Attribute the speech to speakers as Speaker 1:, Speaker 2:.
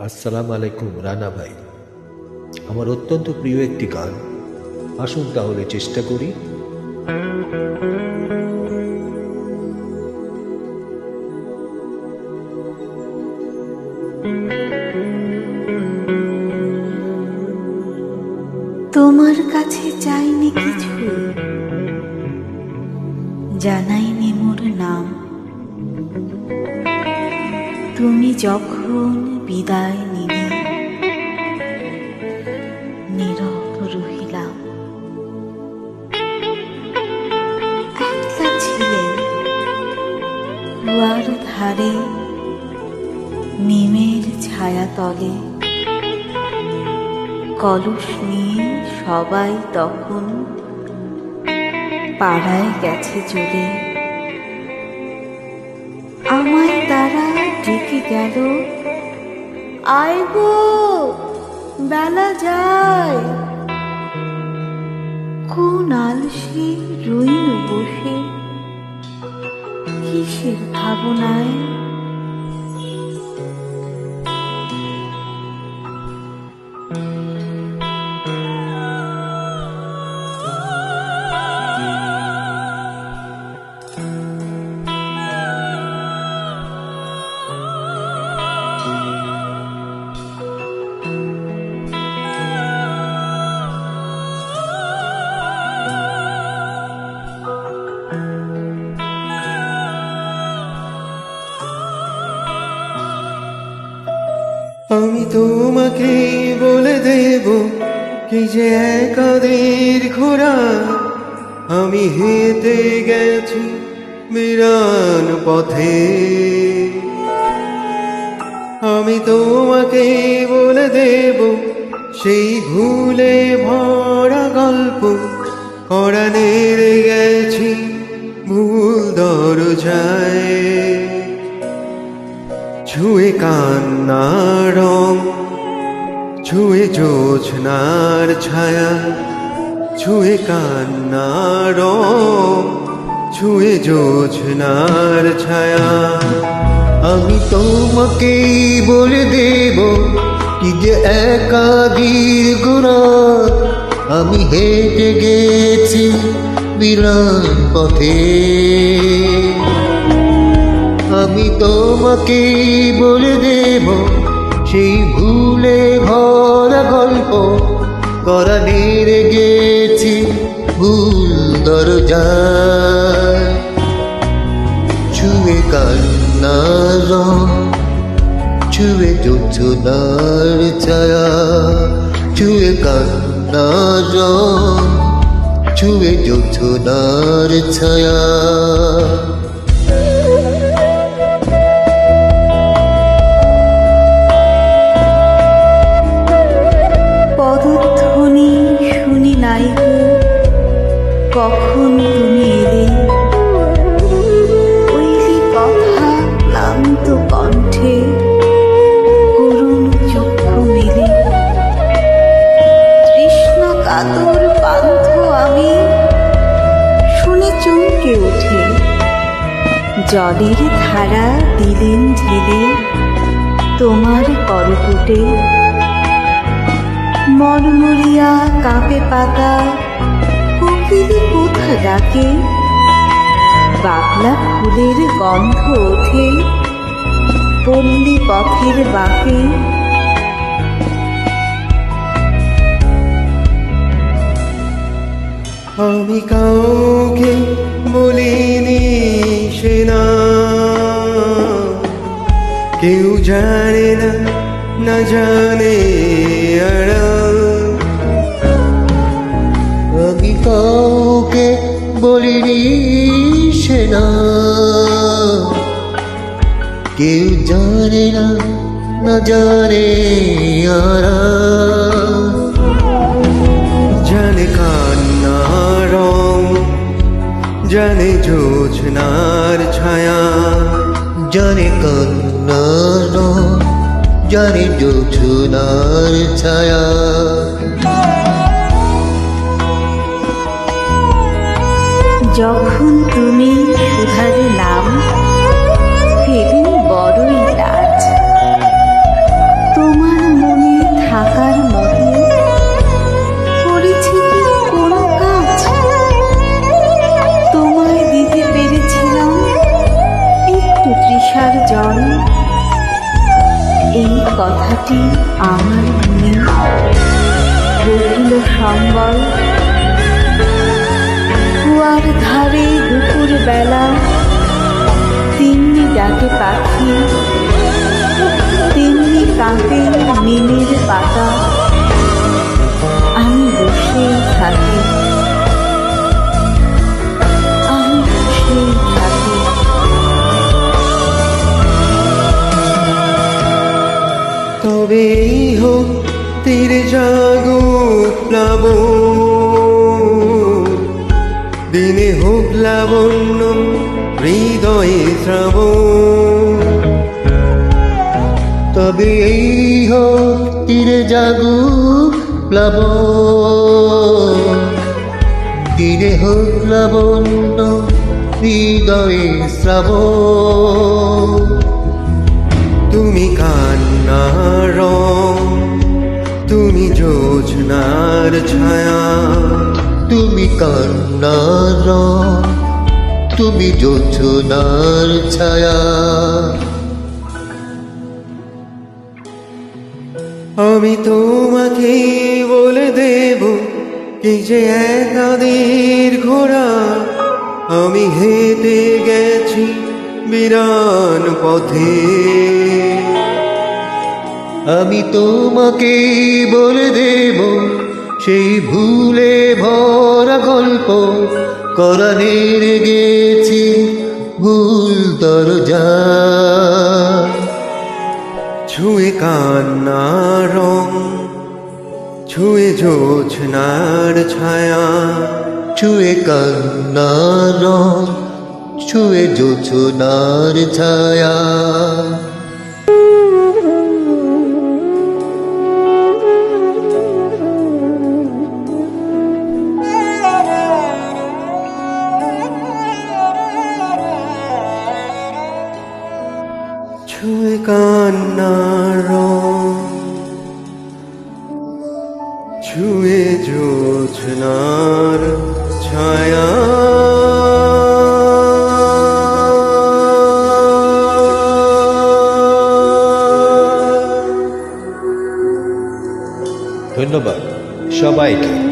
Speaker 1: আসসালাম আলাইকুম, রানা ভাই। আমার অত্যন্ত প্রিয় একটি গান। আসুন তাহলে চেষ্টা করি।
Speaker 2: তোমার কাছে চাইনি কিছু, জানাইনি মোর নাম। যখন বিদায় নিলে নীরব রহিলাম। একলা কুয়ার ধারে, নিমের ছায়া তলে। কলস নিয়ে সবাই তখন পাড়ায় গেছে চলে। গেল। আয় গো বেলা যায়। কোন আলসে রইল বসে কিসের ভাবনায়?
Speaker 3: আমি তোমাকে বলে দেব কি যে একাদের ঘোড়া আমি হেঁটে গেছি বিরান পথে। আমি তোমাকে বলে দেব, সেই ভুলে ভরা গল্প। করানের গেছি ভুল দরজায়। ছুঁয়ে কান্নার রং, ছুঁয়ে জোছনার ছায়া, ছুঁয়ে কান্নার রং, ছুঁয়ে জোছনার ছায়া। আমি তোমাকে বলে দেব কি যে একাদির গুণা আমি হেঁটে গেছি বিরান পথে। আমি তোমাকেই বলে দেব সেই ভুলে ভরা গল্প। করা নেড়ে গেছি ভুল দরজা ছুঁয়ে কান্নার রং, ছুঁয়ে যোজনার ছায়া ছুঁয়ে কান্নার রং, ছুঁয়ে যোজনার ছায়া।
Speaker 2: জলের ধারা দিলেন ঢেলে তোমার করকুটে। মরমরিয়া কাঁপে পাতা, কোকিলি কোথা ডাকে। বাকলা ফুলের গন্ধ ওঠে পল্লী পথের বাঁকে।
Speaker 3: আমি কাউকে বলিনি সে না। কেউ জানে না না জানে আমি কাউকে বলিনি সে না। কেউ জানে না না জানে আড়াল। জানে রং জানে জোছনার ছায়া জানে কান্নার রং জানে জোছনার ছায়া।
Speaker 2: যখন তুমি সুধার আশার জল। এই কথাটি আমার মনে রহিল সম্বল। কুয়ার ধারে দুপুর বেলা তিনি ডাকে পাখি তিনি কাঁপে মিনির পাতা।
Speaker 3: তবেই হোক তীর জাগো প্লাব দিনে হোক লাবণ্য হৃদয়ে শ্রাব তবে এই হোক তীরে জাগু প্লাব দিনে হোক লাবণ্য হৃদয়ে শ্রাব জোছনার ছায়া। তুমি কান্নার তুমি জোছনার ছায়া। আমি তোমাকে বলে দেব কি যে একাদের ঘোড়া আমি হেঁটে গেছি বিরান পথে। আমি তোমাকে বলে দেব সেই ভুলে ভরা গল্প করানের গেছি ভুল দরজা। ছুঁয়ে কান্নার রং, ছুঁয়ে জোছনার ছায়া, ছুঁয়ে কান্নার রং, ছুঁয়ে জোছনার ছায়া। ছুঁয়ে কান্নার ছুঁয়ে জোছনার ছায়া।
Speaker 1: ধন্যবাদ সবাইকে।